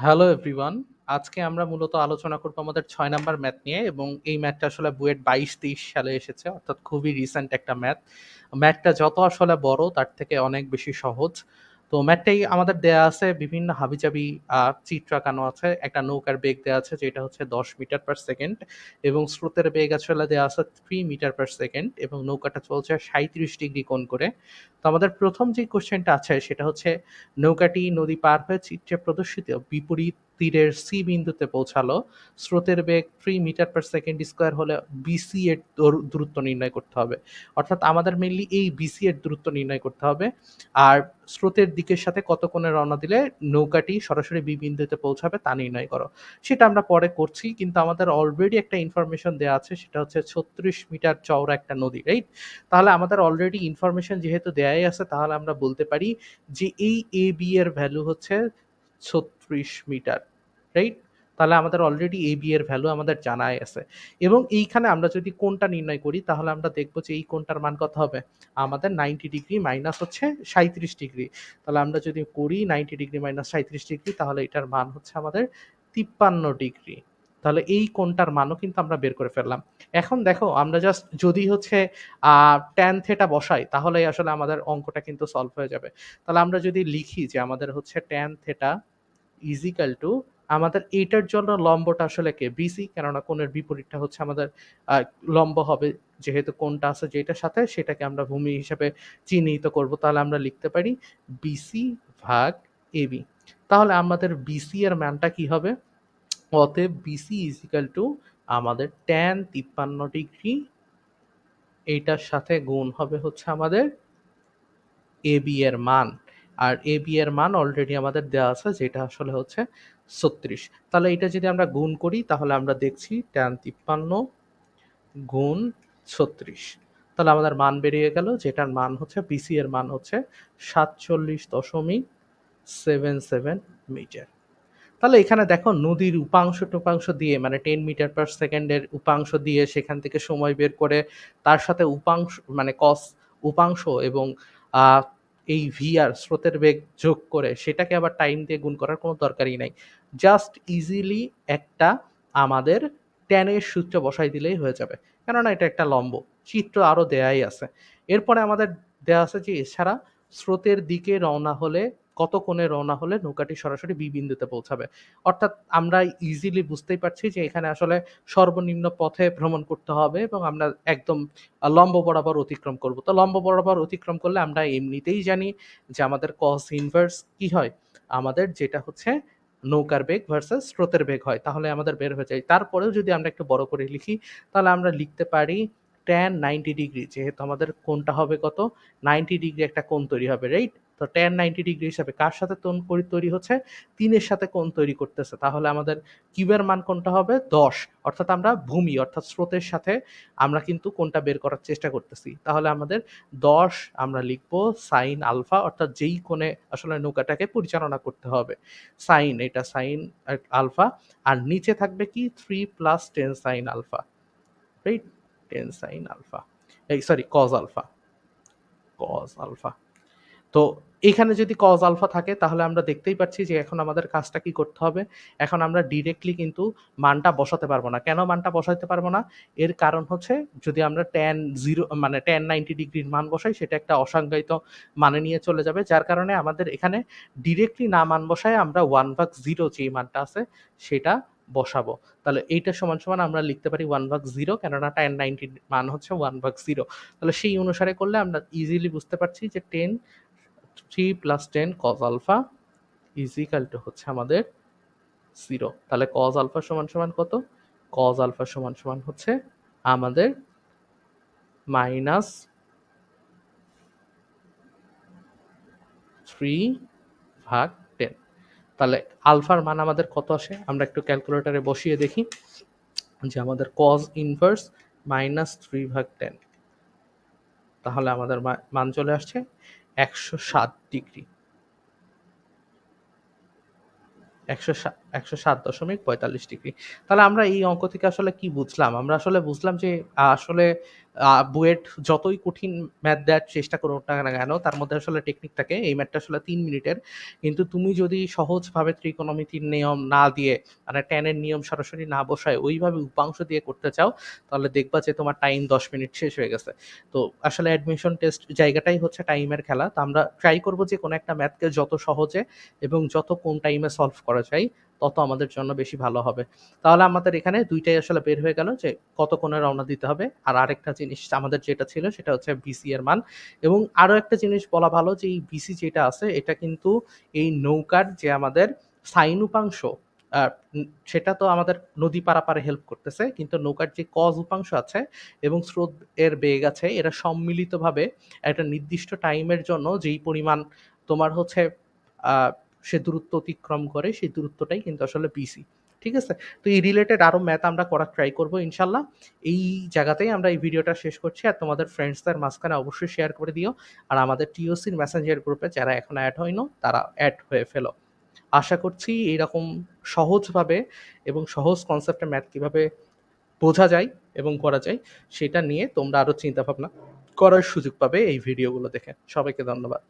Hello everyone. আজকে আমরা মূলত আলোচনা করব আমাদের ছয় নাম্বার ম্যাথ নিয়ে এবং এই ম্যাথটা আসলে বুয়েট ২২-২৩ সালে এসেছে। অর্থাৎ খুবই রিসেন্ট একটা ম্যাথ। ম্যাথটা যত আসলে বড়, তার থেকে অনেক বেশি সহজ। তো ম্যাটটাই আমাদের দেয়া আছে বিভিন্ন হাবিজাবি চিত্র আঁকানো আছে। একটা নৌকার বেগ দেওয়া আছে যেটা হচ্ছে ১০ মিটার পার সেকেন্ড এবং স্রোতের বেগ আসলে দেওয়া আছে থ্রি মিটার পার সেকেন্ড এবং নৌকাটা চলছে ৩৭ ডিগ্রি কোণ করে। তো আমাদের প্রথম যে কোশ্চেনটা আছে সেটা হচ্ছে, নৌকাটি নদী পার হয়ে চিত্রে প্রদর্শিত বিপরীত তীরের সি বিন্দুতে পৌঁছালো। স্রোতের বেগ three metre per second square হলে বিসি এর দূর দূরত্ব নির্ণয় করতে হবে। অর্থাৎ আমাদের মেনলি এই বিসি এর দূরত্ব নির্ণয় করতে হবে। আর স্রোতের দিকের সাথে কত কোণে রওনা দিলে নৌকাটি সরাসরি বি বিন্দুতে পৌঁছাবে তা নির্ণয় করো। সেটা আমরা পরে করছি কিন্তু আমাদের অলরেডি একটা ইনফরমেশন দেওয়া আছে সেটা হচ্ছে ৩৬ মিটার চওড়া একটা নদী, রাইট? তাহলে আমাদের অলরেডি ইনফরমেশন যেহেতু দেয়াই আছে তাহলে আমরা বলতে পারি যে এই এ বি এর ভ্যালু হচ্ছে ৩৬ মিটার, রাইট? তাহলে আমাদের অলরেডি AB এর ভ্যালু আমাদের জানাই আছে। এবং এইখানে আমরা যদি কোনটা নির্ণয় করি তাহলে আমরা দেখব যে এই কোনটার মান কত হবে? আমাদের 90 ডিগ্রি মাইনাস হচ্ছে ৩৭ ডিগ্রি। তাহলে আমরা যদি করি 90 ডিগ্রি মাইনাস 37 ডিগ্রি তাহলে এটার মান হচ্ছে আমাদের 53 ডিগ্রি। তাহলে এই কোনটার মানও কিন্তু আমরা বের করে ফেললাম। এখন দেখো আমরা জাস্ট যদি হচ্ছে আ থেটা বসাই তাহলে আসলে আমাদের অঙ্কটা কিন্তু সলভ হয়ে যাবে। তাহলে আমরা যদি লিখি যে আমাদের হচ্ছে tan theta is equal to আমাদের এইটার জন্য লম্বটা আসলে কে? BC কেননা কোণের বিপরীতটা হচ্ছে আমাদের লম্ব হবে, যেহেতু কোনটা আছে যেটার সাথে সেটাকে আমরা ভূমি হিসেবে চিহ্নিত করব। তাহলে আমরা লিখতে পারি BC ভাগ AB। তাহলে আমাদের BC এর মানটা কি হবে? অতএব BC ইজ ইকুয়াল টু আমাদের tan 53 ডিগ্রি এইটার সাথে গুণ হবে হচ্ছে আমাদের AB এর মান। আর এ বি এর মান অলরেডি আমাদের দেওয়া আছে, যেটা আসলে হচ্ছে ৩৬। তাহলে এটা যদি আমরা গুণ করি, তাহলে আমরা দেখছি tan 53 গুণ ৩৬। তাহলে আমাদের মান বেরিয়ে গেল, যেটার মান হচ্ছে BC এর মান হচ্ছে ৪৭.77 মিটার। তাহলে এখানে দেখো, নদীর উপাংশ-টুপাংশ দিয়ে মানে টেন মিটার পার সেকেন্ডের উপাংশ দিয়ে সেখান থেকে সময় বের করে, তার সাথে উপাংশ মানে cos উপাংশ এবং এই ভিআর স্রোতের বেগ যোগ করে সেটাকে আবার টাইম দিয়ে গুণ করার কোনো দরকারই নাই। জাস্ট ইজিলি একটা আমাদের ট্যানের সূত্র বসাই দিলেই হয়ে যাবে। কেননা এটা একটা লম্ব। চিত্র আরও দেয়াই আছে। এরপরে আমাদের দেয়া আছে যে, এছাড়া স্রোতের দিকে রওনা হলে কত কোণে রওনা হলে নৌকাটি সরাসরি বি বিন্দুতে পৌঁছাবে। অর্থাৎ আমরা ইজিলি বুঝতেই পারছি যে এখানে আসলে সর্বনিম্ন পথে ভ্রমণ করতে হবে এবং আমরা একদম লম্ব বরাবর অতিক্রম করব। তো লম্ব বরাবর অতিক্রম করলে আমরা এমনিতেই জানি যে আমাদের cos ইনভার্স কি হয়? আমাদের যেটা হচ্ছে নৌকার বেগ ভার্সাস স্রোতের বেগ হয়। তাহলে আমাদের বের হয়ে যায়। তারপরেও যদি আমরা একটু বড় করে লিখি তাহলে আমরা লিখতে পারি tan 90 ডিগ্রি যেহেতু আমাদের কোনটা হবে কত? 90 ডিগ্রি একটা কোণ তৈরি হবে, রাইট? তো টেন 90 ডিগ্রি হিসাবে কার সাথে করি তৈরি হচ্ছে? তিনের সাথে কোন তৈরি করতেছে। তাহলে আমাদের কিউবের মান কোনটা হবে? ১০ অর্থাৎ আমরা ভূমি অর্থাৎ স্রোতের সাথে আমরা কিন্তু কোনটা বের করার চেষ্টা করতেছি। তাহলে আমাদের ১০ আমরা লিখব সাইন আলফা অর্থাৎ যেই কোণে আসলে নৌকাটাকে পরিচালনা করতে হবে। সাইন এটা সাইন আলফা আর নিচে থাকবে কি three plus ten sine alpha, right? Ten sine alpha. এই sorry cos alpha. Cos alpha. তো এখানে যদি কজ আলফা থাকে তাহলে আমরা দেখতেই পাচ্ছি যে এখন আমাদের কাজটা কি করতে হবে? এখন আমরা ডিরেক্টলি কিন্তু মানটা বসাতে পারব না। কেন মানটা বসাইতে পারব না? এর কারণ হচ্ছে যদি আমরা tan 0 মানে tan 90 ডিগ্রির মান বসাই সেটা একটা অসংজ্ঞায়িত মানে নিয়ে চলে যাবে। যার কারণে আমাদের এখানে ডিরেক্টলি না মান বসায় আমরা 1/0 যেই মানটা আছে সেটা বসাবো। তাহলে এইটা সমান, সমান আমরা লিখতে পারি 1/0 কেননা টেন নাইনটি মান হচ্ছে 1/0 তাহলে সেই অনুসারে করলে আমরা ইজিলি বুঝতে পারছি যে 10 3 plus 10 cos alpha is equal to হচ্ছে আমাদের 0 তাহলে cos আলফা সমান, সমান কত? cos আলফা সমান, সমান হচ্ছে আমাদের মাইনাস 3 ভাগ 10 তাহলে আলফার মান আমাদের কত আসে? আমরা একটু ক্যালকুলেটরে বসিয়ে দেখি যে আমাদের cos ইনভার্স মাইনাস 3 ভাগ 10 তাহলে আমাদের মান চলে আসছে ১০৭ ডিগ্রি। ১০৭ একশো সাত দশমিক পঁয়তাল্লিশ ডিগ্রি। তাহলে আমরা এই অঙ্ক থেকে আসলে কি বুঝলাম? আমরা আসলে বুঝলাম যে আসলে বুয়েট যতই কঠিন ম্যাথ দেওয়ার চেষ্টা করো না কেন, তার মধ্যে আসলে টেকনিক থাকে। এই ম্যাথটা আসলে তিন মিনিটের। কিন্তু তুমি যদি সহজভাবে ত্রিকোণমিতির নিয়ম না দিয়ে মানে টেনের নিয়ম সরাসরি না বসায়, ওইভাবে উপাংশ দিয়ে করতে চাও, তাহলে দেখবা যে তোমার টাইম দশ মিনিট শেষ হয়ে গেছে। তো আসলে অ্যাডমিশন টেস্ট জায়গাটাই হচ্ছে টাইমের খেলা। তো আমরা ট্রাই করব যে কোনো একটা ম্যাথকে যত সহজে এবং যত কম টাইমে সলভ করা যায় তত আমাদের জন্য বেশি ভালো হবে। তাহলে আমাদের এখানে দুইটাই আসলে বের হয়ে গেল যে কত কোণে রওনা দিতে হবে। আর আরেকটা জিনিস আমাদের যেটা ছিল সেটা হচ্ছে বিসি এর মান। এবং আরও একটা জিনিস বলা ভালো যে এই বিসি যেটা আছে, এটা কিন্তু এই নৌকার যে আমাদের সাইন উপাংশ সেটা তো আমাদের নদী পারাপারে হেল্প করতেছে, কিন্তু নৌকার যে কজ উপাংশ আছে এবং স্রোত এর বেগ আছে এরা সম্মিলিতভাবে একটা নির্দিষ্ট টাইমের জন্য যেই পরিমাণ তোমার হচ্ছে সে দূরত্ব অতিক্রম করে, সেই দূরত্বটাই কিন্তু আসলে বিসি ঠিক আছে? তো এই রিলেটেড আরও ম্যাথ আমরা করার ট্রাই করব ইনশাল্লাহ। এই জায়গাতেই আমরা এই ভিডিওটা শেষ করছি আর তোমাদের ফ্রেন্ডসদের মাঝখানে অবশ্যই শেয়ার করে দিও। আর আমাদের টিওসির মেসেঞ্জার গ্রুপে যারা এখন অ্যাড হয়নো, তারা অ্যাড হয়ে ফেলো। আশা করছি এইরকম সহজভাবে এবং সহজ কনসেপ্টে ম্যাথ কীভাবে বোঝা যায় এবং করা যায়, সেটা নিয়ে তোমরা আরও চিন্তাভাবনা করার সুযোগ পাবে এই ভিডিওগুলো দেখে। সবাইকে ধন্যবাদ।